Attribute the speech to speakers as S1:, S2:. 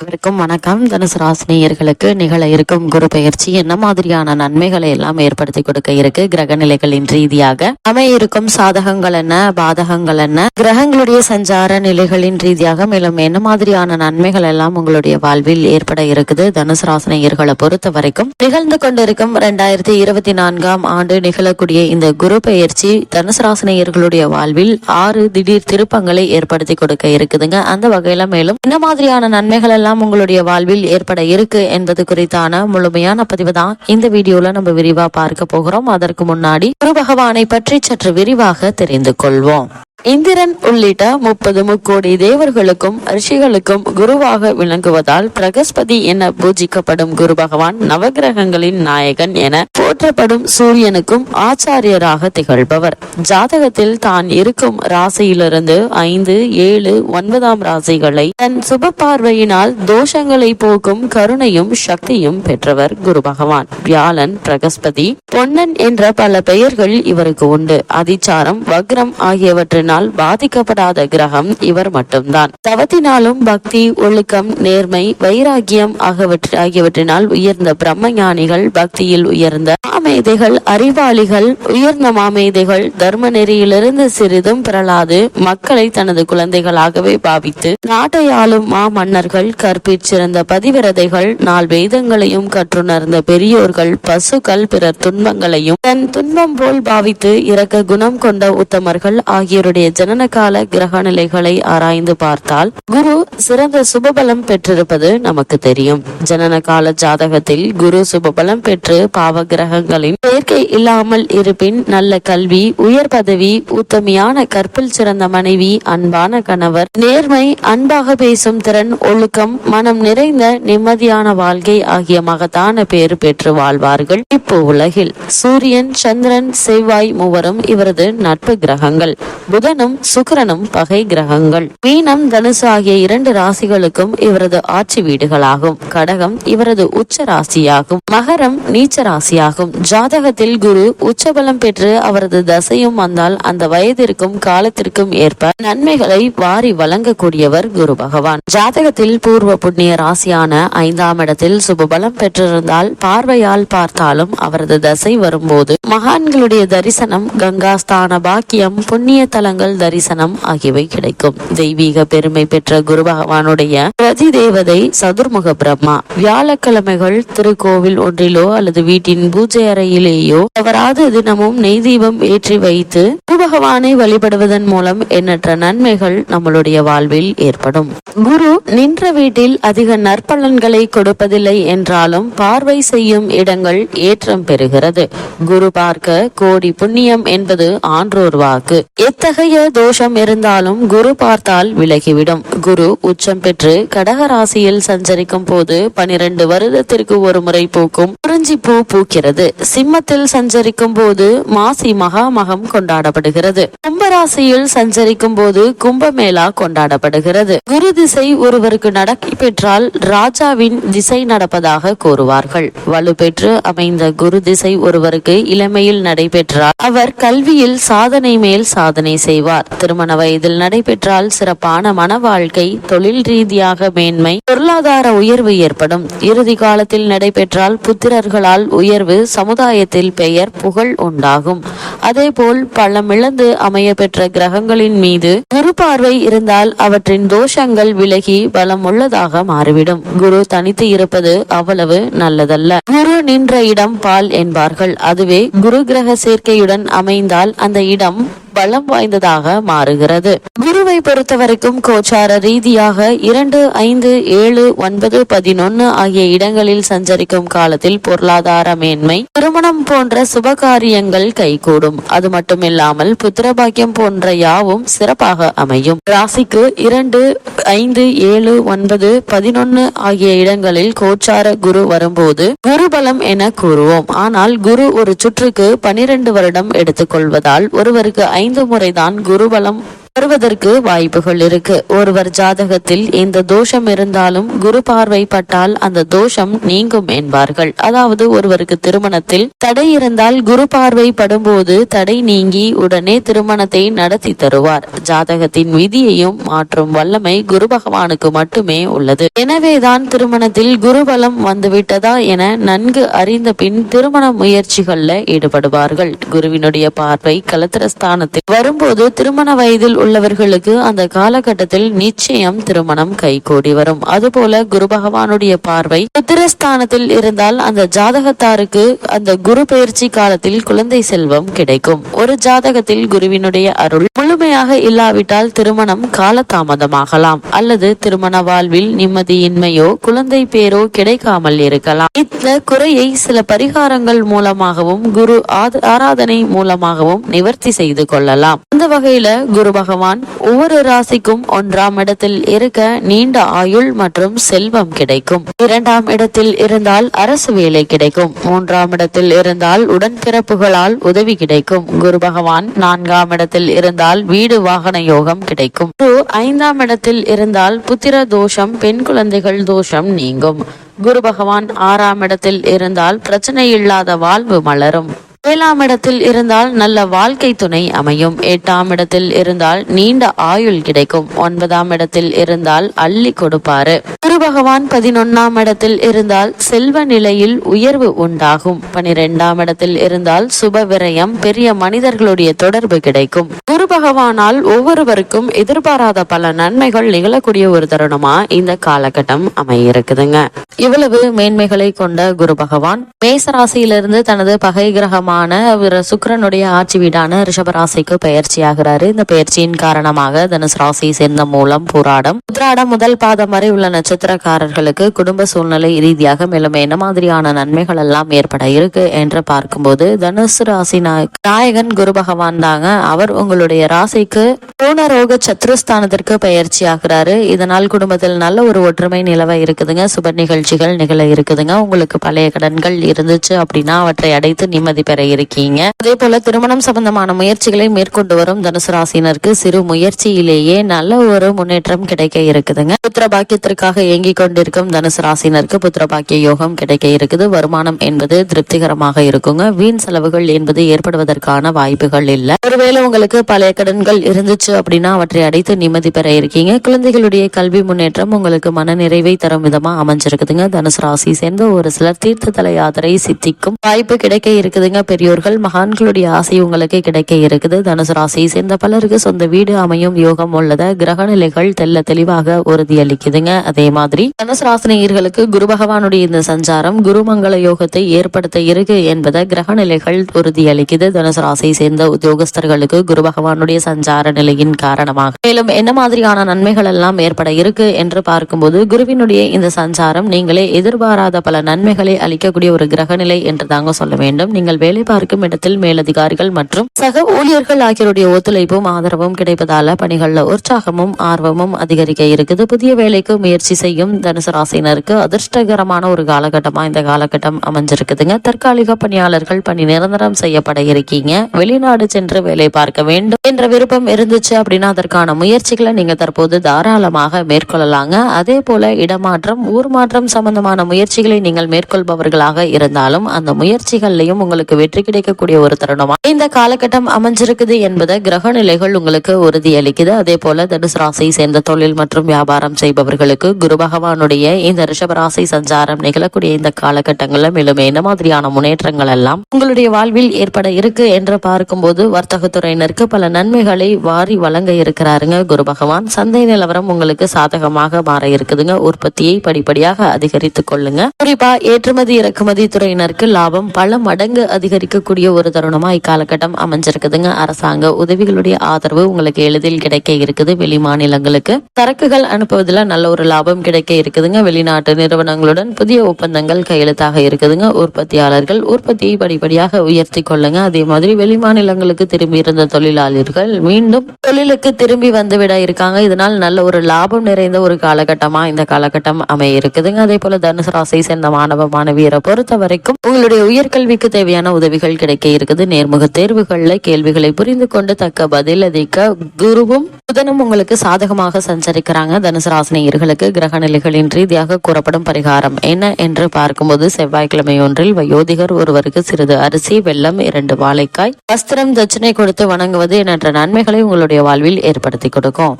S1: அனைவருக்கும் வணக்கம். தனுசு ராசினியர்களுக்கு நிகழ இருக்கும் குரு பெயர்ச்சி என்ன மாதிரியான நன்மைகளை எல்லாம் ஏற்படுத்தி கொடுக்க இருக்கு? கிரக நிலைகளின் ரீதியாக அமைய இருக்கும் சாதகங்கள் என்ன? பாதகங்கள் என்ன? கிரகங்களுடைய சஞ்சார நிலைகளின் ரீதியாக மேலும் என்ன மாதிரியான நன்மைகள் எல்லாம் உங்களுடைய வாழ்வில் ஏற்பட இருக்குது? தனுசு ராசினியர்களை பொறுத்த வரைக்கும் நிகழ்ந்து கொண்டிருக்கும் இரண்டாயிரத்தி இருபத்தி நான்காம் ஆண்டு நிகழக்கூடிய இந்த குரு பெயர்ச்சி தனுசு ராசினியர்களுடைய வாழ்வில் ஆறு திடீர் திருப்பங்களை ஏற்படுத்தி கொடுக்க இருக்குதுங்க. அந்த வகையில மேலும் என்ன மாதிரியான நன்மைகள் எல்லாம் உங்களுடைய வாழ்வில் ஏற்பட இருக்கு என்பது குறித்தான முழுமையான பதிவு தான் இந்த வீடியோல நம்ம விரிவா பார்க்க போகிறோம். அதற்கு முன்னாடி குரு பகவானை பற்றி சற்று விரிவாக தெரிந்து கொள்வோம். இந்திரன் உள்ளிட்ட முப்பது முக்கோடி தேவர்களுக்கும் ரிஷிகளுக்கும் குருவாக விளங்குவதால் பிரகஸ்பதி என பூஜிக்கப்படும் குரு பகவான் நவகிரகங்களின் நாயகன் என போற்றப்படும் சூரியனுக்கும் ஆச்சாரியராக திகழ்பவர். ஜாதகத்தில் தான் இருக்கும் ராசியிலிருந்து ஐந்து ஏழு ஒன்பதாம் ராசிகளை தன் சுப பார்வையினால் தோஷங்களை போக்கும் கருணையும் சக்தியும் பெற்றவர் குரு பகவான். வியாழன் பிரகஸ்பதி பொன்னன் என்ற பல பெயர்கள் இவருக்கு உண்டு. அதிச்சாரம் வக்ரம் ஆகியவற்றினால் பாதிக்கப்படாத கிரகம் இவர் மட்டும்தான். தவத்தினாலும் பக்தி ஒழுக்கம் நேர்மை வைராகியம் ஆகியவற்றினால் உயர்ந்த பிரம்ம ஞானிகள் பக்தியில் உயர்ந்த மாமேதைகள் அறிவாளிகள் உயர்ந்த மாமேதைகள் தர்ம நெறியிலிருந்து சிறிதும் பிறளாது மக்களை தனது குழந்தைகளாகவே பாவித்து நாட்டை ஆளும் மா மன்னர்கள் கற்பிச்சிறந்த பதிவிரதைகள் நாள் வேதங்களையும் கற்றுணர்ந்த பெரியோர்கள் பசுக்கள் பிறர் துன்பங்களையும் தன் துன்பம் போல் பாவித்து இறக்க குணம் கொண்ட உத்தமர்கள் ஆகியோருடைய ஜனன கால கிரக நிலைகளை ஆராய்ந்து பார்த்தால் குரு சிறந்த சுபபலம் பெற்றிருப்பது நமக்கு தெரியும். ஜனனகால ஜாதகத்தில் குரு சுபபலம் பெற்று பாவ கிரகங்களின் சேர்க்கை இல்லாமல் இருப்பின் நல்ல கல்வி உயர் பதவி உத்தமியான கற்பில் சிறந்த மனைவி அன்பான கணவர் நேர்மை அன்பாக பேசும் திறன் ஒழுக்கம் மனம் நிறைந்த நிம்மதியான வாழ்க்கை ஆகிய மகத்தான பேறு பெற்று வாழ்வார்கள் இப்போ உலகில். சூரியன் சந்திரன் செவ்வாய் மூவரும் இவரது நட்பு கிரகங்கள். புத புதனும் சுக்கரனும் பகை கிரகங்கள். மீனம் தனுசு ஆகிய இரண்டு ராசிகளுக்கும் இவரது ஆட்சி வீடுகளாகும். கடகம் இவரது உச்ச ராசியாகும். மகரம் நீச்ச ராசியாகும். ஜாதகத்தில் குரு உச்சபலம் பெற்று அவரது தசையும் வந்தால் அந்த வயதிற்கும் காலத்திற்கும் ஏற்ப நன்மைகளை வாரி வழங்கக்கூடியவர் குரு பகவான். ஜாதகத்தில் பூர்வ புண்ணிய ராசியான ஐந்தாம் இடத்தில் சுபபலம் பெற்றிருந்தால் பார்வையால் பார்த்தாலும் அவரது தசை வரும்போது மகான்களுடைய தரிசனம் கங்காஸ்தான பாக்கியம் புண்ணிய தலங்கள் தரிசனம் ஆகியவை கிடைக்கும். தெய்வீக பெருமை பெற்ற குரு பகவானுடைய பிரதி தேவதை சதுர்முக பிரம்மா. வியாழக்கிழமைகள் திருக்கோவில் ஒன்றிலோ அல்லது வீட்டின் பூஜை அறையிலேயோ தவறாது தினமும் நெய் தீபம் ஏற்றி வைத்து குரு பகவானை வழிபடுவதன் மூலம் எண்ணற்ற நன்மைகள் நம்மளுடைய வாழ்வில் ஏற்படும். குரு நின்ற வீட்டில் அதிக நற்பலன்களை கொடுப்பதில்லை என்றாலும் பார்வை செய்யும் இடங்கள் ஏற்றம் பெறுகிறது. குரு பார்க்க கோடி புண்ணியம் என்பது ஆன்றோர் வாக்கு. எத்தகைய தோஷம் இருந்தாலும் குரு பார்த்தால் விலகிவிடும். குரு உச்சம் பெற்று கடக ராசியில் சஞ்சரிக்கும் போது பனிரெண்டு வருடத்திற்கு ஒரு முறை பூக்கும் குறிஞ்சி பூ பூக்கிறது. சிம்மத்தில் சஞ்சரிக்கும் போது மாசி மகாமகம் கொண்டாடப்படுகிறது. கும்பராசியில் சஞ்சரிக்கும் போது கும்பமேளா கொண்டாடப்படுகிறது. குரு திசை ஒருவருக்கு நடக்கி பெற்றால் ராஜாவின் திசை நடப்பதாக கூறுவார்கள். வலுப்பெற்று அமைந்த குரு திசை ஒருவருக்கு இளமையில் நடைபெற்றால் அவர் கல்வியில் சாதனை மேல் சாதனை செய்வார். திருமண வயதில் நடைபெற்றால் சிறப்பான மன வாழ்க்கை தொழில் ரீதியாக மேன்மை பொருளாதார உயர்வு ஏற்படும். இறுதி காலத்தில் நடைபெற்றால் புத்திரர்களால் உயர்வு சமுதாயத்தில் பெயர் புகழ் உண்டாகும். அதேபோல் பள்ளமிழந்து அமைய பெற்ற கிரகங்களின் மீது குரு பார்வை இருந்தால் அவற்றின் தோஷங்கள் விலகி பலம் உள்ளதாக மாறிவிடும். குரு தனித்து இருப்பது அவ்வளவு நல்லதல்ல. குரு நின்ற இடம் பால் என்பார்கள். அதுவே குரு கிரக சேர்க்கையுடன் அமைந்தால் அந்த இடம் பலம் வாய்ந்ததாக மாறுகிறது. குருவை பொறுத்தவரைக்கும் கோச்சார ரீதியாக இரண்டு ஐந்து ஏழு ஒன்பது பதினொன்னு ஆகிய இடங்களில் சஞ்சரிக்கும் காலத்தில் பொருளாதார மேன்மை திருமணம் போன்ற சுபகாரியங்கள் கைகூடும். அது மட்டுமில்லாமல் புத்திரபாக்கியம் போன்ற யாவும் சிறப்பாக அமையும். ராசிக்கு இரண்டு ஐந்து ஏழு ஒன்பது பதினொன்னு ஆகிய இடங்களில் கோச்சார குரு வரும்போது குரு பலம் என கூறுவோம். ஆனால் குரு ஒரு சுற்றுக்கு பனிரெண்டு வருடம் எடுத்துக்கொள்வதால் ஒருவருக்கு ஐந்து முறைதான் குருபலம் வருவதற்கு வாய்ப்புகள் இருக்கு. ஒருவர் ஜாதகத்தில் இந்த தோஷம் இருந்தாலும் குரு பார்வை பட்டால் அந்த தோஷம் நீங்கும் என்பார்கள். அதாவது ஒருவருக்கு திருமணத்தில் தடை இருந்தால் குரு பார்வை படும்போது தடை நீங்கி உடனே திருமணத்தை நடத்தி தருவார். ஜாதகத்தின் விதியையும் மாற்றும் வல்லமை குரு பகவானுக்கு மட்டுமே உள்ளது. எனவேதான் திருமணத்தில் குருபலம் வந்துவிட்டதா என நன்கு அறிந்த பின் திருமண முயற்சிகள்ல ஈடுபடுவார்கள். குருவினுடைய பார்வை கலத்திரஸ்தானத்தில் வரும்போது திருமண வயதில் உள்ளவர்களுக்கு அந்த காலகட்டத்தில் நிச்சயம் திருமணம் கைகூடி வரும். அதுபோல குரு பகவானுடைய பார்வை புத்திரஸ்தானத்தில் இருந்தால் அந்த ஜாதகத்தாருக்கு அந்த குரு பயிற்சி காலத்தில் குழந்தை செல்வம் கிடைக்கும். ஒரு ஜாதகத்தில் குருவினுடைய அருள் முழுமையாக இல்லாவிட்டால் திருமணம் காலதாமதமாகலாம். அல்லது திருமண வாழ்வில் நிம்மதியின்மையோ குழந்தை பேரோ கிடைக்காமல் இருக்கலாம். இந்த குறையை சில பரிகாரங்கள் மூலமாகவும் குரு ஆராதனை மூலமாகவும் நிவர்த்தி செய்து கொள்ளலாம். அந்த வகையில குரு பகவான் பகவான் ஒவ்வொரு ராசிக்கும் ஒன்றாம் இடத்தில் இருக்க நீண்ட ஆயுள் மற்றும் செல்வம் கிடைக்கும். இரண்டாம் இடத்தில் இருந்தால் அரசு வேலை கிடைக்கும். மூன்றாம் இடத்தில் இருந்தால் உடன்பிறப்புகளால் உதவி கிடைக்கும். குரு பகவான் நான்காம் இடத்தில் இருந்தால் வீடு வாகன யோகம் கிடைக்கும். குரு ஐந்தாம் இடத்தில் இருந்தால் புத்திர தோஷம் பெண் குழந்தைகள் தோஷம் நீங்கும். குரு பகவான் ஆறாம் இடத்தில் இருந்தால் பிரச்சனை இல்லாத வாழ்வு மலரும். ஏழாம் இடத்தில் இருந்தால் நல்ல வாழ்க்கை துணை அமையும். எட்டாம் இடத்தில் இருந்தால் நீண்ட ஆயுள் கிடைக்கும். ஒன்பதாம் இடத்தில் இருந்தால் அள்ளி கொடுப்பாரு. குரு பகவான் பதினொன்னாம் இடத்தில் இருந்தால் செல்வ நிலையில் உயர்வு உண்டாகும். பனிரெண்டாம் இடத்தில் இருந்தால் சுப விரயம் பெரிய மனிதர்களுடைய தொடர்பு கிடைக்கும். குரு பகவானால் ஒவ்வொருவருக்கும் எதிர்பாராத பல நன்மைகள் நிகழக்கூடிய ஒரு தருணமா இந்த காலகட்டம் அமையிருக்குதுங்க. இவ்வளவு மேன்மைகளை கொண்ட குரு பகவான் மேசராசியிலிருந்து தனது பகை கிரகமான சுக்கரனுடைய சுக்கிரனுடைய ஆட்சி வீடான ரிஷபராசிக்கு பயிற்சியாகிறாரு இந்த பயிற்சியின் காரணமாக தனுசு ராசியை சேர்ந்த மூலம் போராடம். உத்ராடம் முதல் பாதம் வரை உள்ள நட்சத்திர நட்சத்திரக்காரர்களுக்கு குடும்ப சூழ்நிலை ரீதியாக மேலும் என்ன மாதிரியான நன்மைகள் எல்லாம் ஏற்பட இருக்கு என்று பார்க்கும்போது தனுசு ராசி நாயகன் குரு பகவான் தாங்க. அவர் உங்களுடைய ராசிக்கு பூனரோக சத்ருஸ்தானத்திற்கு பயிற்சி ஆகிறாரு இதனால் குடும்பத்தில் நல்ல ஒரு ஒற்றுமை நிலவ இருக்குதுங்க. சுப நிகழ்ச்சிகள் நிகழ இருக்குதுங்க. உங்களுக்கு பழைய கடன்கள் இருந்துச்சு அப்படின்னா அவற்றை அடைத்து நிம்மதி பெற இருக்கீங்க. அதே போல திருமணம் சம்பந்தமான முயற்சிகளை மேற்கொண்டு வரும் தனுசு ராசினருக்கு சிறு முயற்சியிலேயே நல்ல ஒரு முன்னேற்றம் கிடைக்க இருக்குதுங்க. புத்திர பாக்கியத்திற்காக இயங்கிக் கொண்டிருக்கும் தனுசு ராசினருக்கு புத்திர பாக்கிய யோகம் கிடைக்க இருக்குது. வருமானம் என்பது திருப்திகரமாக இருக்குங்க. வீண் செலவுகள் என்பது ஏற்படுவதற்கான வாய்ப்புகள் இல்லை. ஒருவேளை உங்களுக்கு பழைய கடன்கள் இருந்துச்சு அப்படின்னா அவற்றை அடைத்து நிம்மதி பெற இருக்கீங்க. குழந்தைகளுடைய கல்வி முன்னேற்றம் உங்களுக்கு மன நிறைவை தரும் விதமா அமைஞ்சிருக்குதுங்க. தனுசு ராசி சேர்ந்த ஒரு சிலர் தீர்த்த தல யாத்திரை சித்திக்கும் வாய்ப்பு கிடைக்க இருக்குதுங்க. பெரியோர்கள் மகான்களுடைய ஆசை உங்களுக்கு கிடைக்க இருக்குது. தனுசு ராசியை சேர்ந்த பலருக்கு சொந்த வீடு அமையும் யோகம் உள்ளத கிரக நிலைகள் தெல்ல தெளிவாக உறுதியளிக்குதுங்க. அதே மாதிரி மாதிரி தனுசராசினியர்களுக்கு குரு பகவானுடைய இந்த சஞ்சாரம் குருமங்கள யோகத்தை ஏற்படுத்த இருக்கு என்பதை கிரக நிலைகள் உறுதியளிக்குது. தனுசு ராசியை சேர்ந்த உத்தியோகஸ்தர்களுக்கு குரு பகவானுடைய சஞ்சார நிலையின் காரணமாக. மேலும் என்ன மாதிரியான நன்மைகள் எல்லாம் ஏற்பட இருக்கு என்று பார்க்கும்போது குருவினுடைய இந்த சஞ்சாரம் நீங்களே எதிர்பாராத பல நன்மைகளை அளிக்கக்கூடிய ஒரு கிரக நிலை என்று தாங்க சொல்ல வேண்டும். நீங்கள் வேலை பார்க்கும் இடத்தில் மேலதிகாரிகள் மற்றும் சக ஊழியர்கள் ஆகியோருடைய ஒத்துழைப்பும் ஆதரவும் கிடைப்பதால பணிகள்ல உற்சாகமும் ஆர்வமும் அதிகரிக்க இருக்குது. புதிய வேலைக்கு முயற்சி செய்யும் தனுசு ராசினருக்கு அதிர்ஷ்டகரமான ஒரு காலகட்டமா இந்த காலகட்டம் அமைஞ்சிருக்குதுங்க. தற்காலிக பணியாளர்கள் பணி நிரந்தரம் செய்யப்பட இருக்கீங்க. வெளிநாடு சென்று வேலை பார்க்க வேண்டும் என்ற விருப்பம் இருந்துச்சு அப்படின்னா அதற்கான முயற்சிகளை நீங்க தற்போது தாராளமாக மேற்கொள்ளலாங்க. அதே போல இடமாற்றம் ஊர் மாற்றம் சம்பந்தமான முயற்சிகளை நீங்கள் மேற்கொள்பவர்களாக இருந்தாலும் அந்த முயற்சிகள்லையும் உங்களுக்கு வெற்றி கிடைக்கக்கூடிய ஒரு தருணமா இந்த காலகட்டம் அமைஞ்சிருக்குது என்பதை கிரக நிலைகள் உங்களுக்கு உறுதியளிக்குது. அதே போல தனுசு ராசியை சேர்ந்த தொழில் மற்றும் வியாபாரம் செய்பவர்களுக்கு குரு பகவானுடைய இந்த ரிஷபராசி சஞ்சாரம் நிகழக்கூடிய இந்த காலகட்டங்கள்ல மேலும் என்ன மாதிரியான முன்னேற்றங்கள் எல்லாம் உங்களுடைய வாழ்வில் ஏற்பட இருக்கு என்று பார்க்கும்போது வர்த்தகத்துறையினருக்கு பல நன்மைகளை வாரி வழங்க இருக்கிறாருங்க. குரு பகவான் சந்தை நிலவரம் உங்களுக்கு சாதகமாக மாற இருக்குதுங்க. உற்பத்தியை படிப்படியாக அதிகரித்துக் கொள்ளுங்க. குறிப்பா ஏற்றுமதி இறக்குமதி துறையினருக்கு லாபம் பல மடங்கு அதிகரிக்கக்கூடிய ஒரு தருணமா இக்காலகட்டம் அமைஞ்சிருக்குதுங்க. அரசாங்க உதவிகளுடைய ஆதரவு உங்களுக்கு எளிதில் கிடைக்க இருக்குது வெளி மாநிலங்களுக்கு சரக்குகள் அனுப்புவதில் நல்ல ஒரு லாபம் கிடைக்க இருக்குதுங்க. வெளிநாட்டு நிறுவனங்களுடன் புதிய ஒப்பந்தங்கள் கையெழுத்தாக இருக்குதுங்க. உற்பத்தியாளர்கள் உற்பத்தியை படிப்படியாக உயர்த்தி கொள்ளுங்க. அதே மாதிரி வெளி மாநிலங்களுக்கு திரும்பி இருந்த தொழிலாளர்கள் மீண்டும் தொழிலுக்கு திரும்பி வந்துவிட இருக்காங்க. இதனால் நல்ல ஒரு லாபம் நிறைந்த ஒரு காலகட்டமா இந்த காலகட்டம் அமைய இருக்குதுங்க. அதே போல தனுசு ராசியை சேர்ந்த மாணவ மாணவியரை பொறுத்த வரைக்கும் உங்களுடைய உயர்கல்விக்கு தேவையான உதவிகள் கிடைக்க இருக்குது. நேர்முக தேர்வுகள்ல கேள்விகளை புரிந்து கொண்டு தக்க பதிலளிக்க குருவும் புதனும் உங்களுக்கு சாதகமாக சஞ்சரிக்கிறாங்க. தனுசு ராசினியர்களுக்கு கிரக நிலைகளின் ரீதியாக கூறப்படும் பரிகாரம் என்ன என்று பார்க்கும்போது செவ்வாய்க்கிழமை ஒன்றில் வயோதிகர் ஒருவருக்கு சிறிது அரிசி வெல்லம் இரண்டு வாழைக்காய் வஸ்திரம் தட்சிணை கொடுத்து வணங்குவது எண்ணற்ற நன்மைகளை உங்களுடைய வாழ்வில் ஏற்படுத்தி கொடுக்கும்.